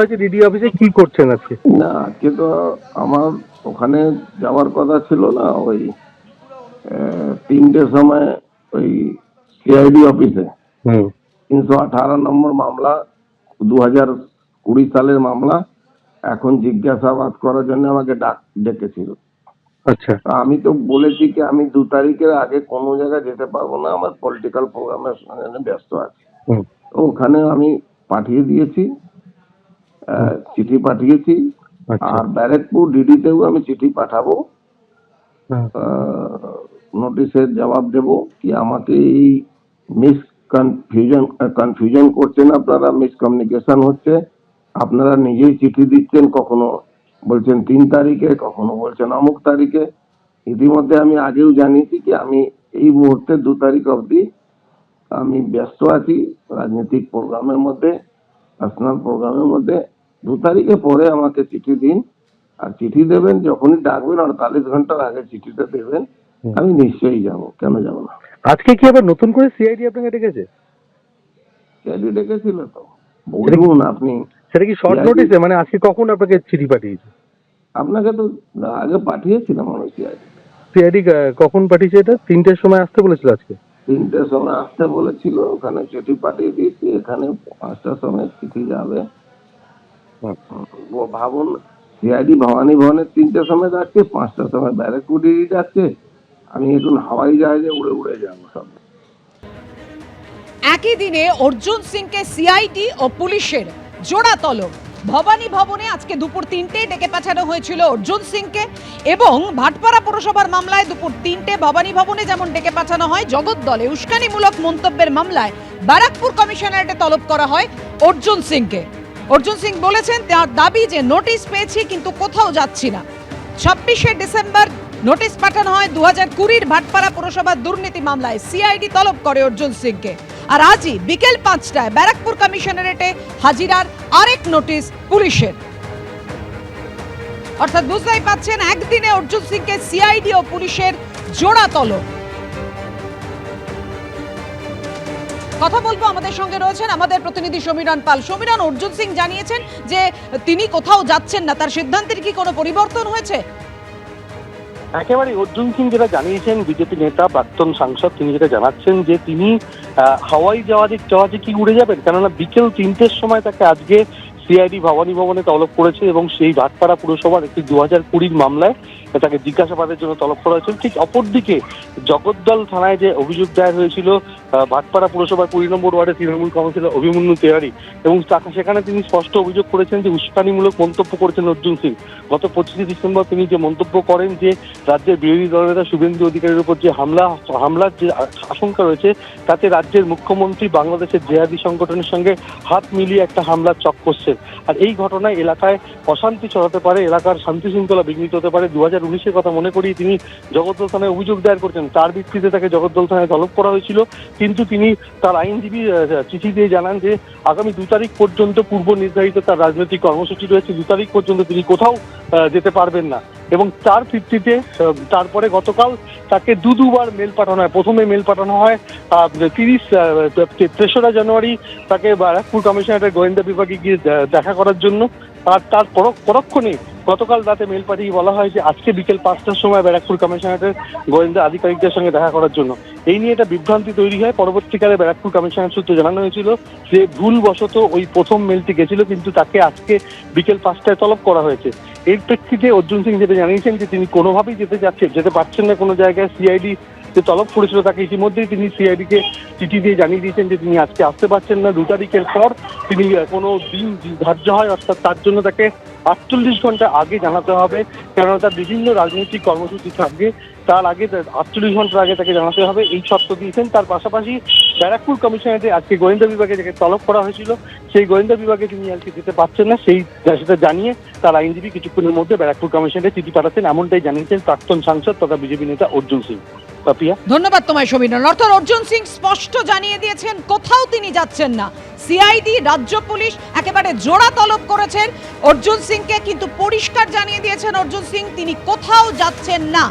হয়েছে ডিডি অফিসে কি করছেন আজকে? না আজকে তো আমার ওখানে যাওয়ার কথা ছিল না ওই তিনটের সময় ওই সিআইডি অফিসে তিনশো আঠারো নম্বর মামলা দু হাজার কুড়ি সালের মামলা এখন জিজ্ঞাসাবাদ করার জন্য আমাকে ডাক ডেকেছিল। আচ্ছা। আমি তো বলেছি কি আমি দু তারিখের আগে কোনো জায়গায় যেতে পারব না আমার পলিটিক্যাল প্রোগ্রামের ব্যস্ত আছি। ওখানে আমি পাঠিয়ে দিয়েছি চিঠি পাঠিয়েছি। আচ্ছা। আর ব্যারেকপুর ডিডিতেও আমি চিঠি পাঠাবো। হ্যাঁ। নোটিশের জবাব দেব কি আমাকে এই মিস কনফিউশন কনফিউশন করছেন আপনারা মিসকমিউনিকেশন হচ্ছে। আপনারা নিজেই চিঠি দিচ্ছেন কখনো বলছেন তিন তারিখে কখনো বলছেন অমুক তারিখে। ইতিমধ্যে আমি আগেও জানিয়েছি কি আমি এই মুহূর্তে দু তারিখ অবধি আমি ব্যস্ত আছি রাজনৈতিক প্রোগ্রামের মধ্যে। পার্সোনাল প্রোগ্রামের মধ্যে দু তারিখে পরে আমাকে চিঠি দিন। আর চিঠি দেবেন যখনই ডাকবেন আড়তাল্লিশ ঘণ্টার আগে চিঠিটা দেবেন আমি নিশ্চয়ই যাব। কেন যাব না? আজকে কি আবার নতুন করে সিআইডি আপনাকে ডেকেছে? সিআইডি ডেকেছিল তো। বলুন আপনি। সেটা কি শর্ট নোটিসে মানে আজকে কখন আপনাকে চিঠি পাঠিয়েছে? আপনাকে তো আগে পাঠিয়েছিলাম আমি সিআইডি। সিআইডি কখন পাঠিয়েছে এটা? তিনটের সময় আসতে বলেছিল আজকে। তিনটের সময় আসতে বলেছিল, ওখানে চিঠি পাঠিয়ে দিয়েছি, এখানে পাঁচটার সময় চিঠি যাবে। ভাবুন সিআইডি ভবানী ভবনের তিনটের সময় যাচ্ছে, পাঁচটার সময় ব্যারেকুডি যাচ্ছে। আমি এখন হাওয়াই জাহাজে উড়ে উড়ে যাব সব। একই দিনে অর্জুন সিংকে সিআইডি ও পুলিশের জোড়া তলব। ভবানী ভবনে আজকে দুপুর তিনটে ডেকে পাঠানো হয়েছিল অর্জুন সিংকে এবং ভাটপাড়া পুরসভার মামলায় দুপুর তিনটে ভবানী ভবনে যেমন ডেকে পাঠানো হয় জগদ্দলে উস্কানিমূলক মন্তব্যের মামলায় ব্যারাকপুর কমিশনারেটে তলব করা হয় অর্জুন সিংকে। অর্জুন সিং বলেছেন, তার দাবি যে নোটিশ পেয়েছি, কিন্তু কোথাও যাচ্ছি না। ছাব্বিশে ডিসেম্বর নোটিশ পাঠানো হয় দু হাজার কুড়ির ভাটপাড়া পুরসভার দুর্নীতি মামলায়। সিআইডি তলব করে অর্জুন সিংকে। আর আজই বিকেল পাঁচটায় ব্যারাকপুর কমিশনারেটে হাজিরার আরেক নোটিশ পুলিশের। অর্থাৎ বুঝতেই পাচ্ছেন, একদিনে অর্জুন সিংকে সিআইডি ও পুলিশের জোড়া তলব। কথা বলব আমাদের সঙ্গে রয়েছেন আমাদের প্রতিনিধি সমীরণ পাল। সমীরণ, অর্জুন সিং জানিয়েছেন যে তিনি কোথাও যাচ্ছেন না, তার সিদ্ধান্তের কি কোনো পরিবর্তন হয়েছে? একেবারে অর্জুন সিং যেটা জানিয়েছেন, বিজেপি নেতা, প্রাক্তন সাংসদ, তিনি যেটা জানাচ্ছেন যে তিনি হাওয়াই জাহাজে জাহাজে কি উড়ে যাবেন? কেননা বিকেল তিনটের সময় তাকে আজকে সিআইডি ভবানী ভবনে তলব করেছে এবং সেই ভাটপাড়া পুরসভার একটি দু হাজার কুড়ির মামলায় তাকে জিজ্ঞাসাবাদের জন্য তলব করা হয়েছিল। ঠিক অপরদিকে জগদ্দল থানায় যে অভিযোগ দায়ের হয়েছিল ভাটপাড়া পুরসভার কুড়ি নম্বর ওয়ার্ডে তৃণমূল কাউন্সিলর অভিমন্যু তেওয়ারি এবং সেখানে তিনি স্পষ্ট অভিযোগ করেছেন যে উস্কানিমূলক মন্তব্য করেছেন অর্জুন সিং। গত পঁচিশে ডিসেম্বর তিনি যে মন্তব্য করেন যে রাজ্যের বিরোধী দলনেতা শুভেন্দু অধিকারীর উপর যে হামলা, হামলার যে আশঙ্কা রয়েছে, তাতে রাজ্যের মুখ্যমন্ত্রী বাংলাদেশের জেহাদি সংগঠনের সঙ্গে হাত মিলিয়ে একটা হামলার চক করছেন আর এই ঘটনায় এলাকায় অশান্তি ছড়াতে পারে, এলাকার শান্তি শৃঙ্খলা বিঘ্নিত হতে পারে। দু হাজার হাজার কথা মনে করিয়ে তিনি জগদ্দল থানায় অভিযোগ দায়ের করছেন। তার ভিত্তিতে তাকে জগদ্দল থানায় তলব করা হয়েছিল। কিন্তু তিনি তার আইনজীবী চিঠি দিয়ে জানান যে, আগামী দু তারিখ পর্যন্ত পূর্ব নির্ধারিত তার রাজনৈতিক কর্মসূচি রয়েছে। দু তারিখ পর্যন্ত তিনি কোথাও যেতে পারবেন না। এবং তার ভিত্তিতে তারপরে গতকাল তাকে দু দুবার মেল পাঠানো হয়। প্রথমে মেল পাঠানো হয় তিরিশ তেসরা জানুয়ারি তাকে ব্যারাকপুর কমিশনারের গোয়েন্দা বিভাগে গিয়ে দেখা করার জন্য। আর তার পর- পরক্ষণে গতকাল রাতে মেল পাঠিয়ে বলা হয় যে আজকে বিকেল পাঁচটার সময় ব্যারাকপুর কমিশনারের গোয়েন্দা আধিকারিকদের সঙ্গে দেখা করার জন্য। এই নিয়ে একটা বিভ্রান্তি তৈরি হয়। পরবর্তীকালে ব্যারাকপুর কমিশনার সূত্রে জানানো হয়েছিল যে ভুলবশত ওই প্রথম মেলটি গেছিল, কিন্তু তাকে আজকে বিকেল পাঁচটায় তলব করা হয়েছে। এর প্রেক্ষিতে অর্জুন সিং যেটা জানিয়েছেন যে তিনি কোনোভাবেই যেতে যাচ্ছেন যেতে পারছেন না কোনো জায়গায়। সিআইডি যে তলব করেছিল তাকে ইতিমধ্যেই তিনি সিআইডি কে চিঠি দিয়ে জানিয়ে দিয়েছেন যে তিনি আজকে আসতে পারছেন না। দু তারিখের পর তিনি কোনো দিন ধার্য হয়, অর্থাৎ তার জন্য তাকে আটচল্লিশ ঘণ্টা আগে জানাতে হবে। কেননা তার বিভিন্ন রাজনৈতিক কর্মসূচি থাকবে, তার আগে আটচল্লিশ ঘণ্টার আগে তাকে জানাতে হবে। এই শর্ত দিয়েছেন। তার পাশাপাশি ব্যারাকপুর কমিশনারে আজকে গোয়েন্দা বিভাগে যাকে তলব করা হয়েছিল, সেই গোয়েন্দা বিভাগে তিনি আজকে যেতে পারছেন না, সেই সেটা জানিয়ে তার আইনজীবী কিছুক্ষণের মধ্যে ব্যারাকপুর কমিশনারে চিঠি পাঠাচ্ছেন এমনটাই জানিয়েছেন প্রাক্তন সাংসদ তথা বিজেপি নেতা অর্জুন সিং। পাপিয়া ধন্যবাদ তোমায়, সমীরণ। অর্থাৎ অর্জুন সিং স্পষ্ট জানিয়ে দিয়েছেন, কোথাও তিনি যাচ্ছেন না। সিআইডি রাজ্য পুলিশ, একেবারে জোড়া তলব করেছেন। অর্জুন সিংকে কিন্তু পরিষ্কার জানিয়ে দিয়েছেন অর্জুন সিং, তিনি কোথাও যাচ্ছেন না।